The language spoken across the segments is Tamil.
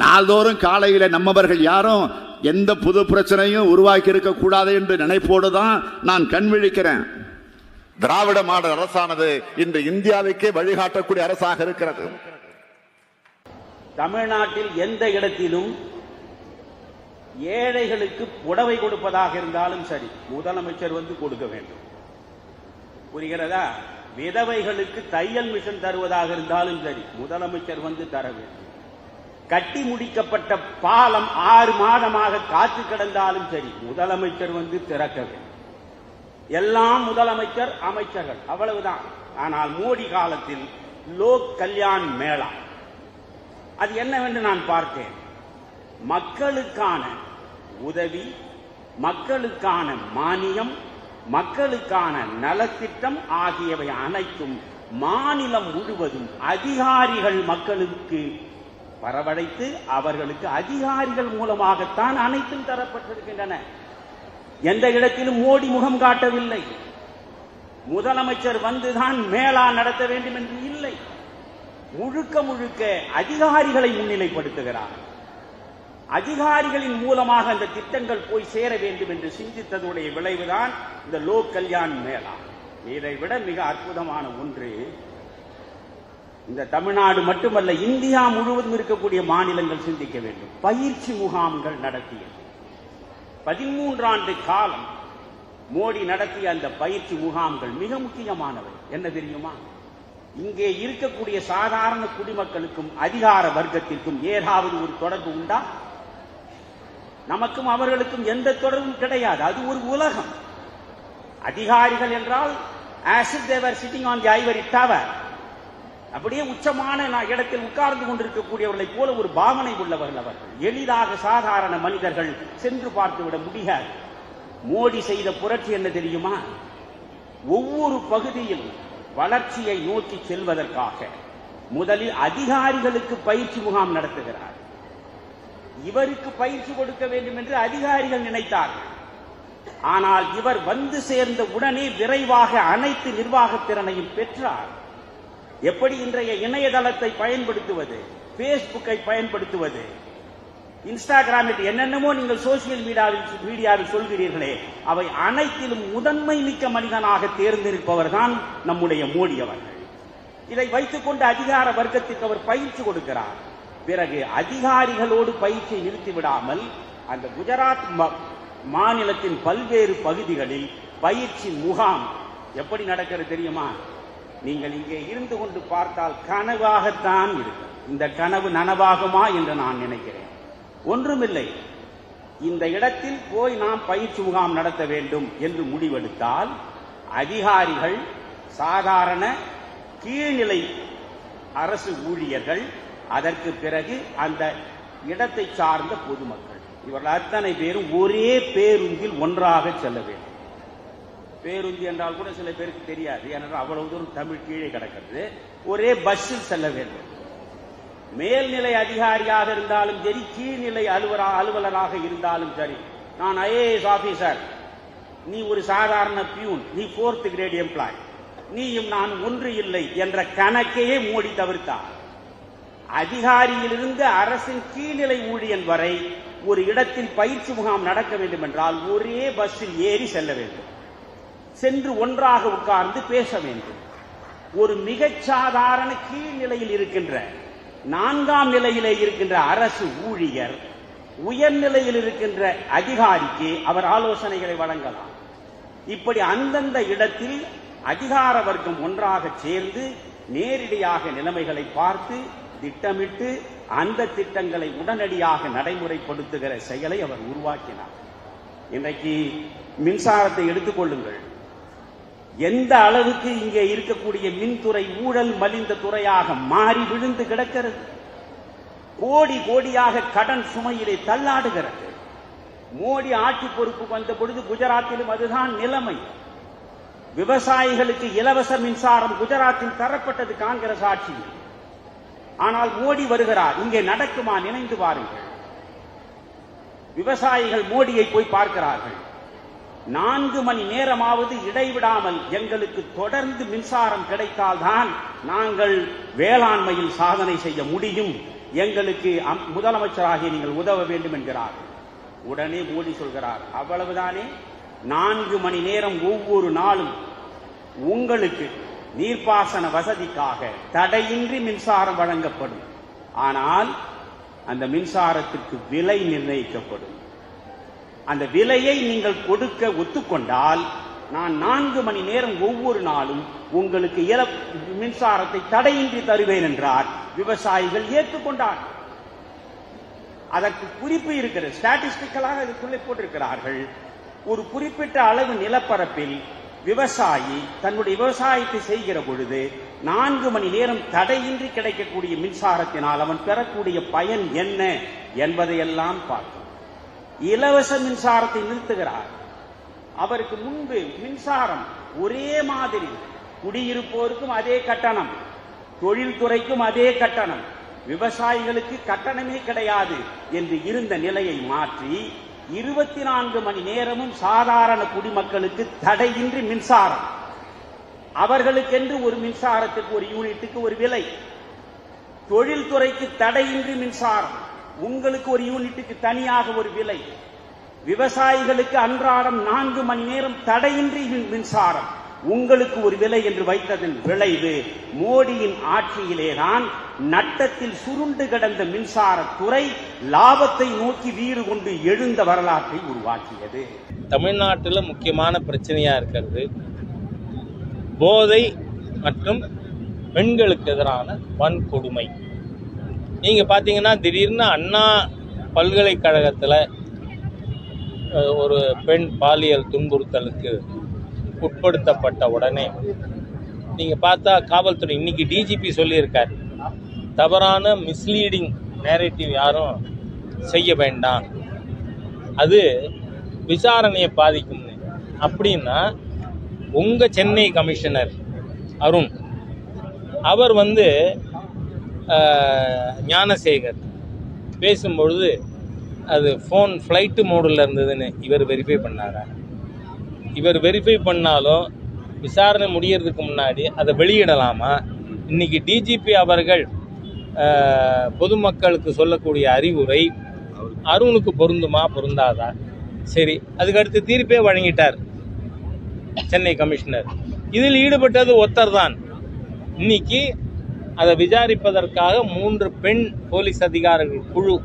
நாள்தோறும் காலையில நம்மவர்கள் யாரும் எந்த புது பிரச்சனையும் உருவாக்கி இருக்க கூடாது என்று நினைப்போடு தான் நான் கண் விழிக்கிறேன். திராவிட மாடல் அரசானது இன்று இந்தியாவுக்கே வழிகாட்டக்கூடிய அரசாக இருக்கிறது. தமிழ்நாட்டில் எந்த இடத்திலும் ஏழைகளுக்கு புடவை கொடுப்பதாக இருந்தாலும் சரி முதலமைச்சர் வந்து கொடுக்க வேண்டும். புரிகிறதா? விதவைகளுக்கு தையல் மிஷன் தருவதாக இருந்தாலும் சரி முதலமைச்சர் வந்து தர வேண்டும். கட்டி முடிக்கப்பட்ட பாலம் ஆறு மாதமாக காத்து கிடந்தாலும் சரி முதலமைச்சர் வந்து திறக்க வேண்டும் எல்லாம் முதலமைச்சர் அமைச்சர்கள். அவ்வளவுதான். ஆனால் மோடி காலத்தில் லோக் கல்யாண் மேளா. அது என்னவென்று நான் பார்த்தேன். மக்களுக்கான உதவி மக்களுக்கான மானியம் மக்களுக்கான நலத்திட்டம் ஆகியவை அனைத்தும் மாநிலம் முழுவதும் அதிகாரிகள் மக்களுக்கு வரவழைத்து அவர்களுக்கு அதிகாரிகள் மூலமாகத்தான் அனைத்தும் தரப்பட்டிருக்கின்றன. எந்த இடத்திலும் மோடி முகம் காட்டவில்லை. முதலமைச்சர் வந்துதான் மேளா நடத்த வேண்டும் என்று இல்லை. முழுக்க முழுக்க அதிகாரிகளை முன்னிலைப்படுத்துகிறார். அதிகாரிகளின் மூலமாக அந்த திட்டங்கள் போய் சேர வேண்டும் என்று சிந்தித்ததுடைய விளைவுதான் இந்த லோக் கல்யாண் மேளா. இதை விட மிக அற்புதமான ஒன்று இந்த தமிழ்நாடு மட்டுமல்ல இந்தியா முழுவதும் இருக்கக்கூடிய மாநிலங்கள் சிந்திக்க வேண்டும். பயிற்சி முகாம்கள் நடத்தியது. பதிமூன்றாண்டு காலம் மோடி நடத்திய அந்த பயிற்சி முகாம்கள் மிக முக்கியமானவை. என்ன தெரியுமா? இங்கே இருக்கக்கூடிய சாதாரண குடிமக்களுக்கும் அதிகார வர்க்கத்திற்கும் ஏதாவது ஒரு தொடர்பு உண்டா? நமக்கும் அவர்களுக்கும் எந்த தொடர்பும் கிடையாது. அது ஒரு உலகம். அதிகாரிகள் என்றால் as they were sitting on the ivory tower அப்படியே உச்சமான இடத்தில் உட்கார்ந்து கொண்டிருக்கக்கூடியவர்களைப் போல ஒரு பாவனை உள்ளவர்கள் அவர்கள். எளிதாக சாதாரண மனிதர்கள் சென்று பார்த்துவிட முடியாது. மோடி செய்த புரட்சி என்ன தெரியுமா? ஒவ்வொரு பகுதியில் வளர்ச்சியை நோக்கி செல்வதற்காக முதலில் அதிகாரிகளுக்கு பயிற்சி முகாம் நடத்துகிறார். இவருக்கு பயிற்சி கொடுக்க வேண்டும் என்று அதிகாரிகள் நினைத்தார்கள். ஆனால் இவர் வந்து சேர்ந்த உடனே விரைவாக அனைத்து நிர்வாகத் திறனையும் பெற்றார். எப்படி இன்றைய இணையதளத்தை பயன்படுத்துவது? பேஸ்புக்கை பயன்படுத்துவது? இன்ஸ்டாகிராமில் என்னென்னமோ நீங்கள் சோசியல் மீடியாவில் மீடியாவில் சொல்கிறீர்களே அவை அனைத்திலும் முதன்மை மிக்க மனிதனாக தேர்ந்தெடுப்பவர் தான் நம்முடைய மோடி அவர்கள். இதை வைத்துக்கொண்டு அதிகார வர்க்கத்திற்கு அவர் பயிற்சி கொடுக்கிறார். பிறகு அதிகாரிகளோடு பயிற்சியை நிறுத்திவிடாமல் அந்த குஜராத் மாநிலத்தின் பல்வேறு பகுதிகளில் பயிற்சி முகாம் எப்படி நடக்கிறது தெரியுமா? நீங்கள் இங்கே இருந்து கொண்டு பார்த்தால் கனவாகத்தான் இருக்கும். இந்த கனவு நனவாகுமா என்று நான் நினைக்கிறேன். ஒன்றுமில்லை. இந்த இடத்தில் போய் நாம் பயிற்சி முகாம் நடத்த வேண்டும் என்று முடிவெடுத்தால் அதிகாரிகள் சாதாரண கீழ்நிலை அரசு ஊழியர்கள் அதற்கு பிறகு அந்த இடத்தை சார்ந்த பொதுமக்கள். இவர்கள் அத்தனை பேரும் ஒரே பேருந்தில் ஒன்றாக செல்ல வேண்டும். பேருந்து என்றால் கூட சில பேருக்கு தெரியாது. ஏனென்றால் அவ்வளவு தூரம் தமிழ் கீழே கிடக்கிறது. ஒரே பஸ்ஸில் செல்ல வேண்டும். மேல்நிலை அதிகாரியாக இருந்தாலும் சரி கீழ்நிலை அலுவலா அலுவலராக இருந்தாலும் சரி நான் ஐஏஎஸ் ஆபீசர் நீ ஒரு சாதாரண பியூன் நீ ஃபோர்த் கிரேட் எம்ப்ளாய் நீயும் நான் ஒன்று இல்லை என்ற கணக்கையே மோடி தவிர்த்தார் அதிகாரியிலிருந்து அரசின் கீழ்நிலை ஊழியன் வரை ஒரு இடத்தில் பயிற்சி முகாம் நடக்க வேண்டும் என்றால் ஒரே பஸ்ஸில் ஏறி செல்ல வேண்டும். சென்று ஒன்றாக உட்கார்ந்து பேச வேண்டும். ஒரு மிகச் சாதாரண கீழ்நிலையில் இருக்கின்ற நான்காம் நிலையிலே இருக்கின்ற அரசு ஊழியர் உயர்நிலையில் இருக்கின்ற அதிகாரிக்கு அவர் ஆலோசனைகளை வழங்கலாம். இப்படி அந்தந்த இடத்தில் அதிகார வர்க்கம் ஒன்றாக சேர்ந்து நேரடியாக நிலைமைகளை பார்த்து திட்டமிட்டு அந்த திட்டங்களை உடனடியாக நடைமுறைப்படுத்துகிற செயலை அவர் உருவாக்கினார். இன்றைக்கு மின்சாரத்தை எடுத்துக்கொள்ளுங்கள் எந்த அளவுக்கு இங்கே இருக்கக்கூடிய மின்துறை ஊழல் மலிந்த துறையாக மாறி விழுந்து கிடக்கிறது? கோடி கோடியாக கடன் சுமையிலே தள்ளாடுகிறது. மோடி ஆட்சி பொறுப்பு வந்த பொழுது குஜராத்திலும் அதுதான் நிலைமை. விவசாயிகளுக்கு இலவச மின்சாரம் குஜராத்தில் தரப்பட்டது காங்கிரஸ் ஆட்சியில். ஆனால் மோடி வருகிறார். இங்கே நடக்குமா நினைந்து பாருங்கள். விவசாயிகள் மோடியை போய் பார்க்கிறார்கள். நான்கு மணி நேரமாவது இடைவிடாமல் எங்களுக்கு தொடர்ந்து மின்சாரம் கிடைத்தால்தான் நாங்கள் வேளாண்மையில் சாதனை செய்ய முடியும். எங்களுக்கு அம்- நீங்கள் உதவ வேண்டும் என்கிறார். உடனே மோடி சொல்கிறார் அவ்வளவுதானே? நான்கு மணி நேரம் ஒவ்வொரு நாளும் உங்களுக்கு நீர்ப்பாசன வசதிக்காக தடையின்றி மின்சாரம் வழங்கப்படும். ஆனால் அந்த மின்சாரத்திற்கு விலை நிர்ணயிக்கப்படும். அந்த விலையை நீங்கள் கொடுக்க ஒத்துக்கொண்டால் நான் நான்கு மணி நேரம் ஒவ்வொரு நாளும் உங்களுக்கு இல மின்சாரத்தை தடையின்றி தருவேன் என்றார் விவசாயிகள் ஏற்றுக்கொண்டார். அதற்கு குறிப்பு இருக்கிறது ஸ்டாட்டிஸ்டிக்கலாக அதுக்குள்ளே போட்டிருக்கிறார்கள். ஒரு குறிப்பிட்ட அளவு நிலப்பரப்பில் விவசாயி தன்னுடைய விவசாயத்தை செய்கிற பொழுது நான்கு மணி நேரம் தடையின்றி கிடைக்கக்கூடிய மின்சாரத்தினால் அவன் பெறக்கூடிய பயன் என்ன என்பதையெல்லாம் பார்க்கும். இலவச மின்சாரத்தை நிறுத்துகிறார். அவருக்கு முன்பு மின்சாரம் ஒரே மாதிரி குடியிருப்போருக்கும் அதே கட்டணம் தொழில்துறைக்கும் அதே கட்டணம் விவசாயிகளுக்கு கட்டணமே கிடையாது என்று இருந்த நிலையை மாற்றி இருபத்தி நான்கு மணி நேரமும் சாதாரண குடிமக்களுக்கு தடையின்றி மின்சாரம். அவர்களுக்கென்று ஒரு மின்சாரத்துக்கு ஒரு யூனிட்டுக்கு ஒரு விலை. தொழில்துறைக்கு தடையின்றி மின்சாரம். உங்களுக்கு ஒரு யூனிட்டுக்கு தனியாக ஒரு விலை. விவசாயிகளுக்கு அன்றாடம் நான்கு மணி நேரம் தடையின்றி மின்சாரம். உங்களுக்கு ஒரு விலை என்று வைத்ததன் விளைவு மோடியின் ஆட்சியிலேதான் நட்டத்தில் சுருண்டு கிடந்த மின்சாரத்துறை லாபத்தை நோக்கி வீறு கொண்டு எழுந்த வரலாற்றை உருவாக்கியது. தமிழ்நாட்டில் முக்கியமான பிரச்சனையா இருக்கிறது. போதை மற்றும் பெண்களுக்கு எதிரான வன்கொடுமை. நீங்கள் பார்த்தீங்கன்னா திடீர்னு அண்ணா பல்கலைக்கழகத்தில் ஒரு பெண் பாலியல் துன்புறுத்தலுக்கு உட்படுத்தப்பட்ட உடனே நீங்கள் பார்த்தா காவல்துறை இன்னைக்கு டிஜிபி சொல்லியிருக்கார். தவறான மிஸ்லீடிங் நேரேட்டிவ் யாரும் செய்ய வேண்டாம். அது விசாரணையை பாதிக்கும்னு அப்படின்னா உங்கள் சென்னை கமிஷனர் அருண் அவர் வந்து ஞானசேகர். பேசும்பொழுது அது ஃபோன் ஃப்ளைட்டு மோடில் இருந்ததுன்னு இவர் வெரிஃபை பண்ணாரா? இவர் வெரிஃபை பண்ணாலும் விசாரணை முடியறதுக்கு முன்னாடி அதை வெளியிடலாமா? இன்னைக்கு டிஜிபி அவர்கள் பொதுமக்களுக்கு சொல்லக்கூடிய அறிவுரை அருணுக்கு பொருந்துமா பொருந்தாதா? சரி அதுக்கடுத்து தீர்ப்பே வழங்கிட்டார் சென்னை கமிஷனர். இதில் ஈடுபட்டது ஒத்தர் தான் இன்னைக்கு அதை விசாரிப்பதற்காக மூன்று பெண் போலீஸ் அதிகாரிகள் குழு.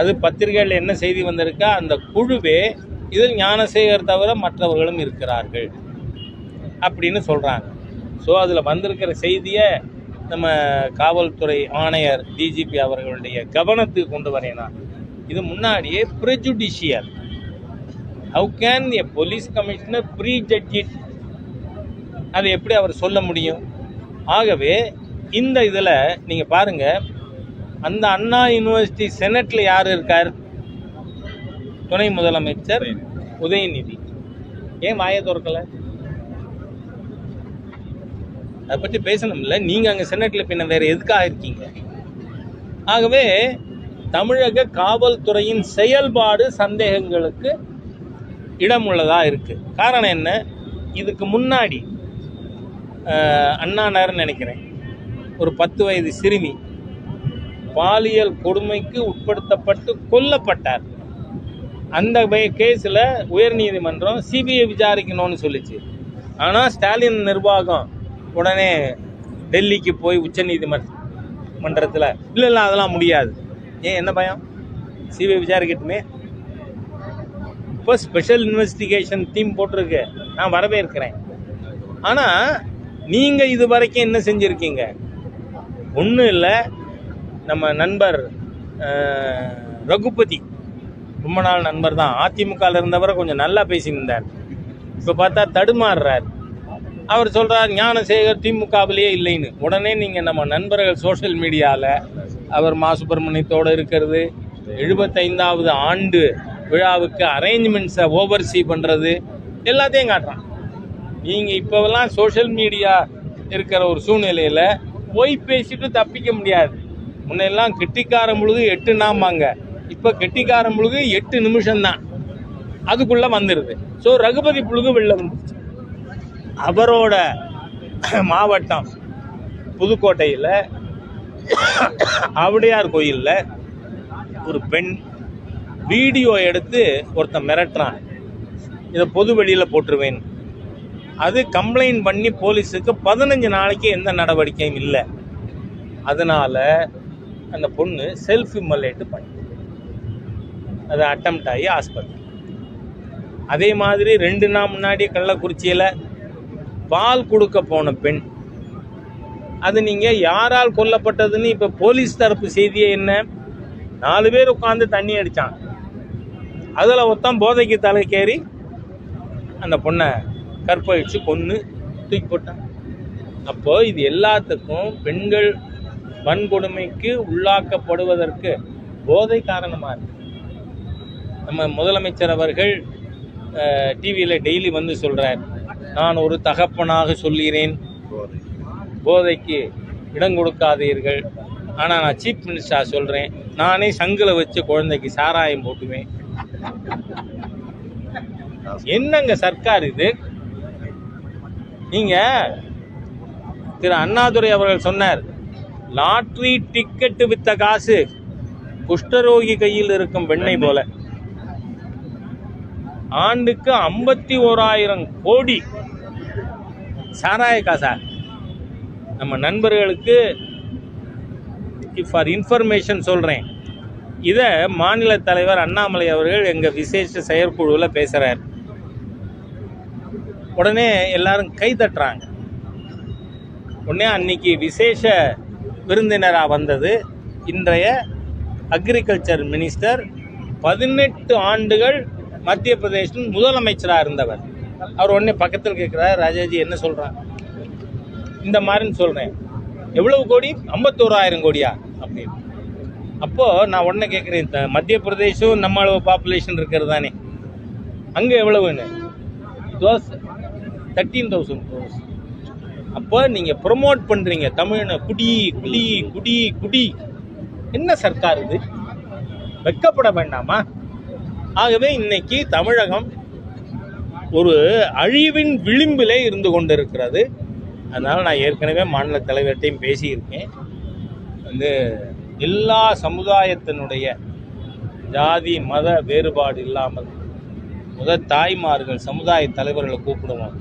அது பத்திரிகையில் என்ன செய்தி வந்திருக்கா? அந்த குழுவே இதில் ஞானசேகர் தவிர மற்றவர்களும் இருக்கிறார்கள் அப்படின்னு சொல்கிறாங்க ஸோ அதில் வந்திருக்கிற செய்தியை நம்ம காவல்துறை ஆணையர் டிஜிபி அவர்களுடைய கவனத்துக்கு கொண்டு வரேனா இது முன்னாடியே prejudicial how can a police commissioner prejudged அதை எப்படி அவர் சொல்ல முடியும்? ஆகவே இந்த இதில் நீங்கள் பாருங்கள் அந்த அண்ணா யூனிவர்சிட்டி செனட்டில் யார் இருக்கார்? துணை முதலமைச்சர் உதயநிதி. ஏன் வாயை திறக்கல? அதை பற்றி பேசணும்ல. நீங்கள் அங்கே செனட்டில் பின்ன வேறு எதுக்காக இருக்கீங்க? ஆகவே தமிழக காவல்துறையின் செயல்பாடு சந்தேகங்களுக்கு இடம் உள்ளதாக இருக்குது காரணம் என்ன? இதுக்கு முன்னாடி அண்ணா நகர்னு நினைக்கிறேன். ஒரு பத்து வயது சிறுமி பாலியல் கொடுமைக்கு உட்படுத்தப்பட்டு கொல்லப்பட்டார். அந்த கேஸில் உயர்நீதிமன்றம் சிபிஐ விசாரிக்கணும்னு சொல்லிச்சு. ஆனால் ஸ்டாலின் நிர்வாகம் உடனே டெல்லிக்கு போய் உச்சநீதிமன்ற மன்றத்தில் இல்லை இல்லை அதெல்லாம் முடியாது. ஏன் என்ன பயம்? சிபிஐ விசாரிக்கட்டுமே. இப்போ ஸ்பெஷல் இன்வெஸ்டிகேஷன் டீம் போட்டிருக்கு. நான் வரவேற்கிறேன். ஆனால் நீங்கள் இது வரைக்கும் என்ன செஞ்சுருக்கீங்க? ஒன்றும் இல்லை. நம்ம நண்பர் ரகுபதி. ரொம்ப நாள் நண்பர் தான். அதிமுகவில் இருந்தவரை கொஞ்சம் நல்லா பேசியிருந்தார். இப்போ பார்த்தா தடுமாறுறார். அவர் சொல்கிறார் ஞானசேகர் திமுகவிலேயே இல்லைன்னு. உடனே நீங்கள் நம்ம நண்பர்கள் சோஷியல் மீடியாவில் அவர் மா சுப்பிரமணியத்தோடு இருக்கிறது. எழுபத்தைந்தாவது ஆண்டு விழாவுக்கு அரேஞ்ச்மெண்ட்ஸை ஓவர்சி பண்ணுறது எல்லாத்தையும் காட்டுறான். நீங்கள் இப்போவெல்லாம் சோஷியல் மீடியா இருக்கிற ஒரு சூழ்நிலையில் போய் பேசிட்டு தப்பிக்க முடியாது. முன்னெல்லாம் கெட்டிக்காரம் முழுகு எட்டு நாமாங்க இப்போ கெட்டிக்காரம் முழுகு எட்டு நிமிஷம்தான். அதுக்குள்ளே வந்துடுது ஸோ ரகுபதி புழுகு வெளில வந்துச்சு அவரோட மாவட்டம் புதுக்கோட்டையில் அவடையார் கோயிலில் ஒரு பெண் வீடியோ எடுத்து ஒருத்தன் மிரட்டுறான். இதை பொது வெளியில் போட்டுருவேன் அது கம்ப்ளைண்ட் பண்ணி போலீஸுக்கு பதினஞ்சு நாளைக்கு எந்த நடவடிக்கையும் இல்லை. அதனால் அந்த பொண்ணு செல்ஃப் இம்மலேட்டு பண்ணி அது அட்டம்ப்ட் ஆகி ஆஸ்பத்திரி. அதே மாதிரி ரெண்டு நாள் முன்னாடி கள்ளக்குறிச்சியில் பால் கொடுக்க போன பெண் அது நீங்கள் யாரால் கொல்லப்பட்டதுன்னு இப்போ போலீஸ் தரப்பு செய்தியே என்ன? நாலு பேர் உட்காந்து தண்ணி அடித்தான் அதில் ஒருத்தன் போதைக்கு தலைக்கேறி அந்த பொண்ணை கற்பழிச்சு கொன்று தூக்கி போட்டான் அப்போ இது எல்லாத்துக்கும் பெண்கள் வன்கொடுமைக்கு உள்ளாக்கப்படுவதற்கு போதை காரணமாக இருக்கு. நம்ம முதலமைச்சர் அவர்கள் டிவியில் டெய்லி வந்து சொல்கிறார் நான் ஒரு தகப்பனாக சொல்கிறேன். போதைக்கு இடம் கொடுக்காதீர்கள். ஆனால் நான் சீஃப் மினிஸ்டராக சொல்கிறேன் நானே சங்கில் வச்சு குழந்தைக்கு சாராயம் போட்டுவேன். என்னங்க சர்க்கார் இது? நீங்கள் திரு அண்ணாதுரை அவர்கள் சொன்னார் லாட்ரி டிக்கெட் வித்த காசு குஷ்டரோகி கையில் இருக்கும் வெண்ணை போல. ஆண்டுக்கு ஐம்பத்தி ஓராயிரம் கோடி. சாராய காசா நம்ம நண்பர்களுக்கு ஃபார் இன்ஃபர்மேஷன் சொல்கிறேன் இதை மாநில தலைவர் அண்ணாமலை அவர்கள் எங்கள் விசேஷ செயற்குழுவில் பேசுகிறார் உடனே எல்லாரும் கை தட்டுறாங்க. உடனே அன்னைக்கு விசேஷ விருந்தினராக வந்தது இன்றைய அக்ரிகல்ச்சர் மினிஸ்டர் பதினெட்டு ஆண்டுகள் மத்திய பிரதேசின் முதலமைச்சராக இருந்தவர். அவர் உடனே பக்கத்தில் கேட்குறாரு ராஜாஜி என்ன சொல்கிறாங்க இந்த மாதிரின்னு சொல்கிறேன் எவ்வளவு கோடி? ஐம்பத்தோராயிரம் கோடியா? அப்படின்னு. அப்போது நான் உடனே கேட்குறேன் த- மத்திய பிரதேசம் நம்ம அளவு பாப்புலேஷன் இருக்கிறது தானே. அங்கே எவ்வளவுன்னு? தோஸ் தேர்ட்டீன் தௌசண்ட் க்ரோஸ் அப்போ நீங்கள் ப்ரொமோட் பண்ணுறீங்க தமிழனை குடி குடி குடி குடி. என்ன சர்க்கார் இது? வெக்கப்பட வேண்டாமா? ஆகவே இன்னைக்கு தமிழகம் ஒரு அழிவின் விளிம்பிலே இருந்து கொண்டிருக்கிறது. அதனால் நான் ஏற்கனவே மாநில தலைவர்கிட்டையும் பேசியிருக்கேன். வந்து எல்லா சமுதாயத்தினுடைய ஜாதி மத வேறுபாடு இல்லாமல் முதல் தாய்மார்கள் சமுதாய தலைவர்களை கூப்பிடுவோம்.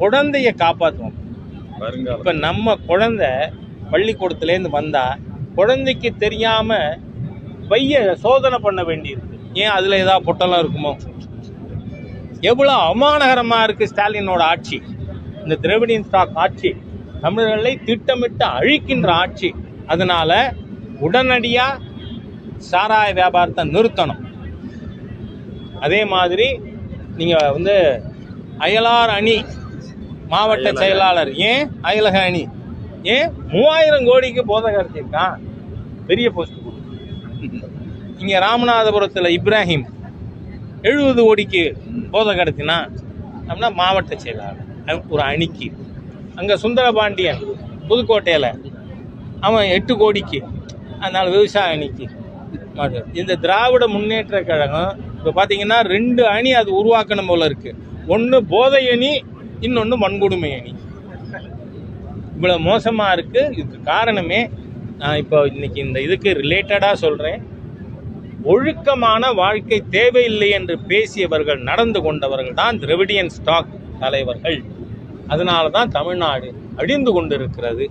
குழந்தைய காப்பாற்றுவோம் இப்போ நம்ம குழந்தை பள்ளிக்கூடத்துலேருந்து வந்தா குழந்தைக்கு தெரியாம பைய சோதனை பண்ண வேண்டியிருக்கு. ஏன் அதுல ஏதாவது பொட்டலம் இருக்குமோ? எவ்வளவு அவமானகரமா இருக்கு ஸ்டாலினோட ஆட்சி. இந்த திராவிடியன் ஸ்டாக் ஆட்சி தமிழர்களை திட்டமிட்டு அழிக்கின்ற ஆட்சி. அதனால உடனடியா சாராய வியாபாரத்தை நிறுத்தணும். அதே மாதிரி நீங்க வந்து அயலார் அணி மாவட்ட செயலாளர். ஏன் அயலக அணி? ஏன் மூவாயிரம் கோடிக்கு போதை கடத்திருக்கான் பெரிய போஸ்ட் இங்க ராமநாதபுரத்துல இப்ராஹிம் எழுபது கோடிக்கு போதை கடத்தினா அப்படின்னா மாவட்ட செயலாளர். ஒரு அணிக்கு. அங்க சுந்தரபாண்டியன் புதுக்கோட்டையில அவன் எட்டு கோடிக்கு. அதனால விவசாய அணிக்கு. இந்த திராவிட முன்னேற்ற கழகம் இப்போ பார்த்தீங்கன்னா ரெண்டு அணி அது உருவாக்கணும் போல இருக்கு. ஒன்று போதை அணி இன்னொன்று வன்கொடுமை அணி இவ்வளோ மோசமாக இருக்குது இதுக்கு காரணமே நான் இப்போ இன்னைக்கு இந்த இதுக்கு ரிலேட்டடாக சொல்கிறேன் ஒழுக்கமான வாழ்க்கை தேவையில்லை என்று பேசியவர்கள் நடந்து கொண்டவர்கள் தான் திரவிடியன் ஸ்டாக் தலைவர்கள். அதனால தான் தமிழ்நாடு அழிந்து கொண்டிருக்கிறது.